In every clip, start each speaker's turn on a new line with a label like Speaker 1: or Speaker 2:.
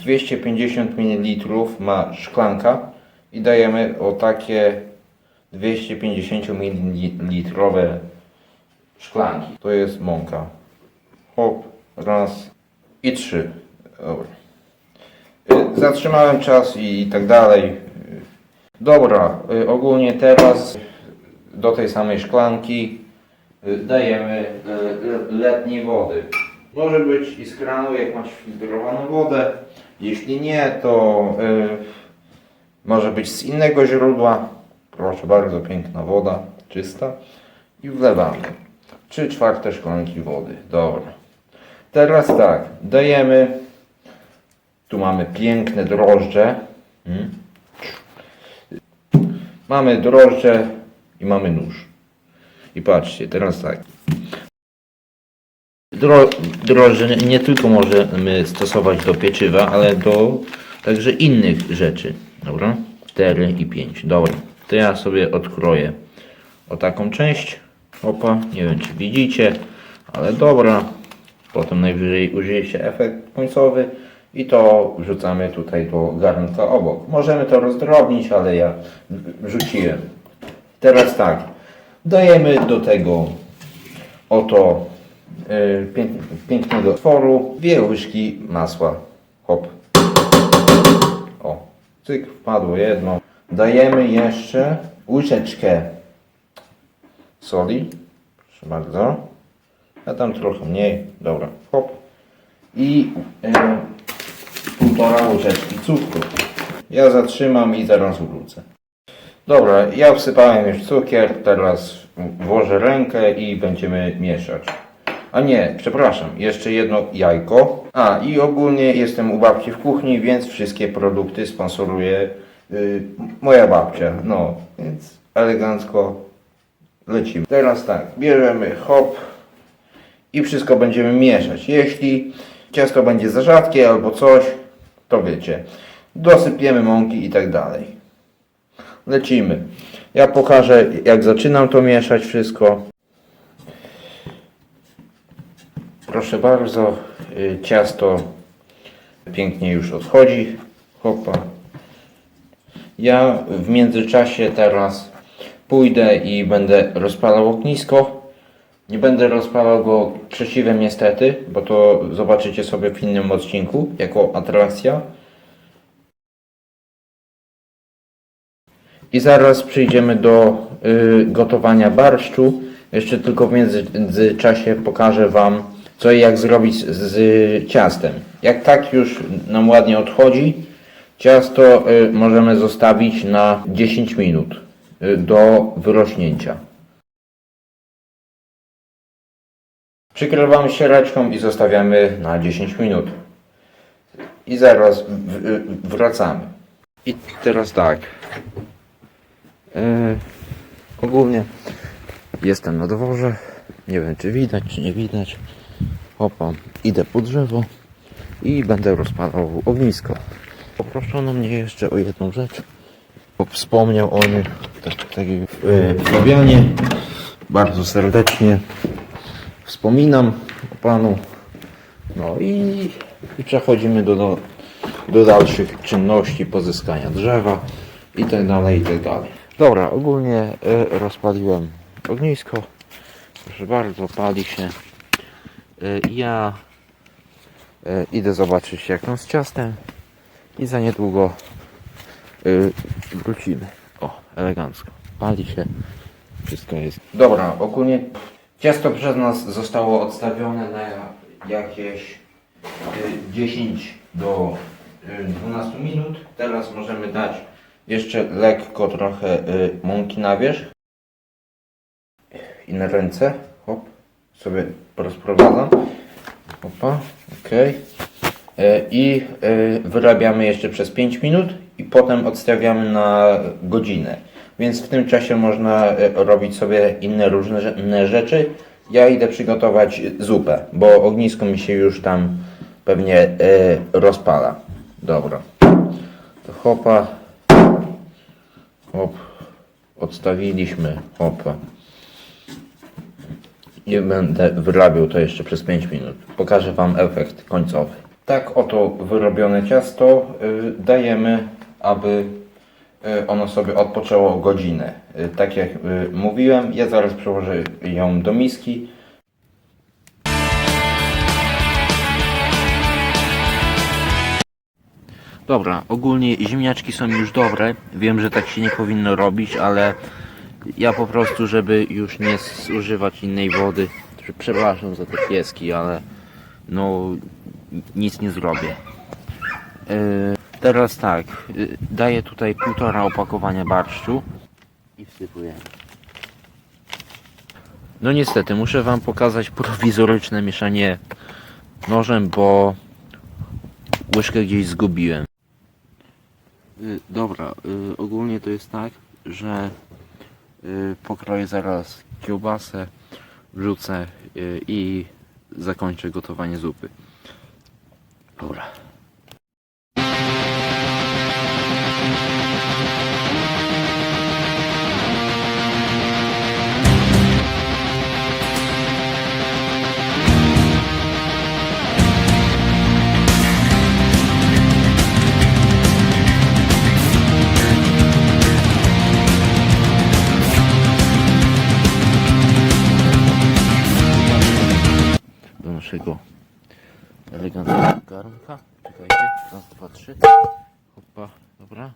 Speaker 1: 250 ml ma szklanka i dajemy o takie 250 ml szklanki. To jest mąka. Hop, raz i trzy. Dobra. Y, Zatrzymałem czas i tak dalej. Dobra, y, ogólnie teraz do tej samej szklanki y, dajemy letniej wody. Może być i z kranu, jak macie filtrowaną wodę. Jeśli nie, to y, może być z innego źródła. Proszę bardzo, piękna woda, czysta. I wlewamy. 3 czwarte szklanki wody. Dobra. Teraz tak, dajemy. Tu mamy piękne drożdże. Mm. Mamy drożdże i mamy nóż. I patrzcie, teraz tak. Dro, nie tylko możemy stosować do pieczywa, ale do także innych rzeczy. Dobra? 4 i 5. Dobra. To ja sobie odkroję o taką część. Opa, nie wiem czy widzicie, ale dobra. Potem najwyżej użyje się efekt końcowy i to wrzucamy tutaj do garnka obok. Możemy to rozdrobnić, ale ja wrzuciłem. Teraz tak, dajemy do tego oto pięknego tworu dwie łyżki masła. Hop. O, cyk, wpadło jedno. Dajemy jeszcze łyżeczkę soli. Proszę bardzo. A tam trochę mniej. Dobra, hop. I y, półtora łyżeczki cukru. Ja zatrzymam i zaraz wrócę. Dobra, ja wsypałem już cukier, teraz włożę rękę i będziemy mieszać. A nie, przepraszam, jeszcze jedno jajko. A i ogólnie jestem u babci w kuchni, więc wszystkie produkty sponsoruje y, moja babcia. No, więc elegancko lecimy. Teraz tak, bierzemy hop i wszystko będziemy mieszać. Jeśli ciasto będzie za rzadkie albo coś, to wiecie. Dosypiemy mąki i tak dalej. Lecimy. Ja pokażę jak zaczynam to mieszać wszystko. Proszę bardzo, y, ciasto pięknie już odchodzi. Hopa. Ja w międzyczasie teraz pójdę i będę rozpalał ognisko. Nie będę rozpalał go krzesiwem niestety, bo to zobaczycie sobie w innym odcinku jako atrakcja. I zaraz przejdziemy do y, gotowania barszczu. Jeszcze tylko w międzyczasie pokażę Wam, co i jak zrobić z, z ciastem. Jak tak już nam ładnie odchodzi, ciasto y, możemy zostawić na 10 minut y, do wyrośnięcia. Przykrywamy siereczką i zostawiamy na 10 minut. I zaraz w, wracamy. I teraz tak. E, ogólnie jestem na dworze. Nie wiem czy widać, czy nie widać. Opa, idę po drzewo i będę rozpalał ognisko. Poproszono mnie jeszcze o jedną rzecz. Wspomniał o niej tak, taki e, Fabianie. Bardzo serdecznie wspominam o panu. No i, i przechodzimy do, do, do dalszych czynności pozyskania drzewa i tak dalej, i tak dalej. Dobra, ogólnie y, rozpaliłem ognisko. Proszę bardzo, pali się. Y, ja y, idę zobaczyć jak tam z ciastem i za niedługo y, wrócimy. O, elegancko. Pali się. Wszystko jest. Dobra, ogólnie ciasto przez nas zostało odstawione na jakieś y, 10 do y, 12 minut. Teraz możemy dać jeszcze lekko trochę mąki na wierzch i na ręce. Sobie rozprowadzam. Opa, ok. I y, wyrabiamy jeszcze przez 5 minut i potem odstawiamy na godzinę. Więc w tym czasie można y, robić sobie inne różne rzeczy. Ja idę przygotować zupę, bo ognisko mi się już tam pewnie rozpala. Dobra. To hopa. Hop. Odstawiliśmy. Hopa. I będę wyrabiał to jeszcze przez 5 minut. Pokażę Wam efekt końcowy. Tak oto wyrobione ciasto y, dajemy, aby y, ono sobie odpoczęło godzinę. Y, Tak jak mówiłem, ja zaraz przełożę ją do miski. Dobra, ogólnie ziemniaczki są już dobre. Wiem, że tak się nie powinno robić, ale ja po prostu, żeby już nie zużywać innej wody, przepraszam za te pieski, ale no nic nie zrobię. Yy, teraz tak, yy, daję tutaj półtora opakowania barszczu i wsypuję. No niestety, muszę wam pokazać prowizoryczne mieszanie nożem, bo łyżkę gdzieś zgubiłem. Y, Dobra, y, ogólnie to jest tak, że y, pokroję zaraz kiełbasę, wrzucę y, i zakończę gotowanie zupy. Dobra. Hopa, dobra.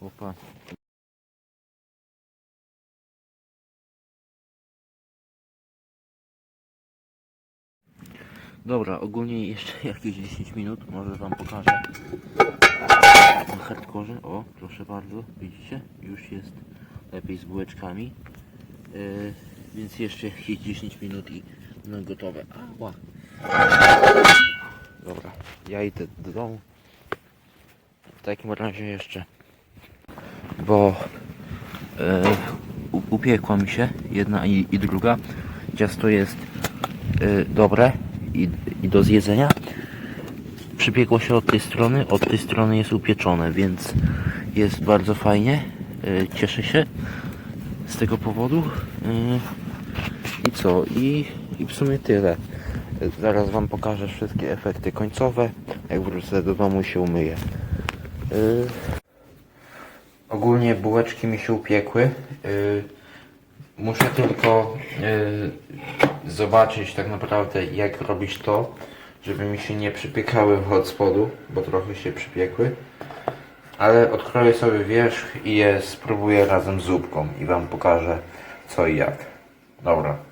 Speaker 1: Hopa. Dobra, ogólnie jeszcze jakieś 10 minut, może wam pokażę. Na hardkorze, o, proszę bardzo, widzicie? Już jest lepiej z bułeczkami. Yy, więc jeszcze jakieś 10 minut i no gotowe. Ała. Dobra, ja idę do domu. W takim razie jeszcze, bo u- upiekła mi się jedna i, i druga. Ciasto jest e, dobre i, i do zjedzenia. Przypiekło się od tej strony, od tej strony jest upieczone, więc jest bardzo fajnie. E, cieszę się z tego powodu. I co? I, I w sumie tyle. Zaraz Wam pokażę wszystkie efekty końcowe. Jak wrócę do domu się umyję. Yy... Ogólnie bułeczki mi się upiekły. Yy... Muszę tylko yy... zobaczyć tak naprawdę jak robić to, żeby mi się nie przypiekały od spodu, bo trochę się przypiekły. Ale odkroję sobie wierzch i je spróbuję razem z zupką i Wam pokażę co i jak. Dobra.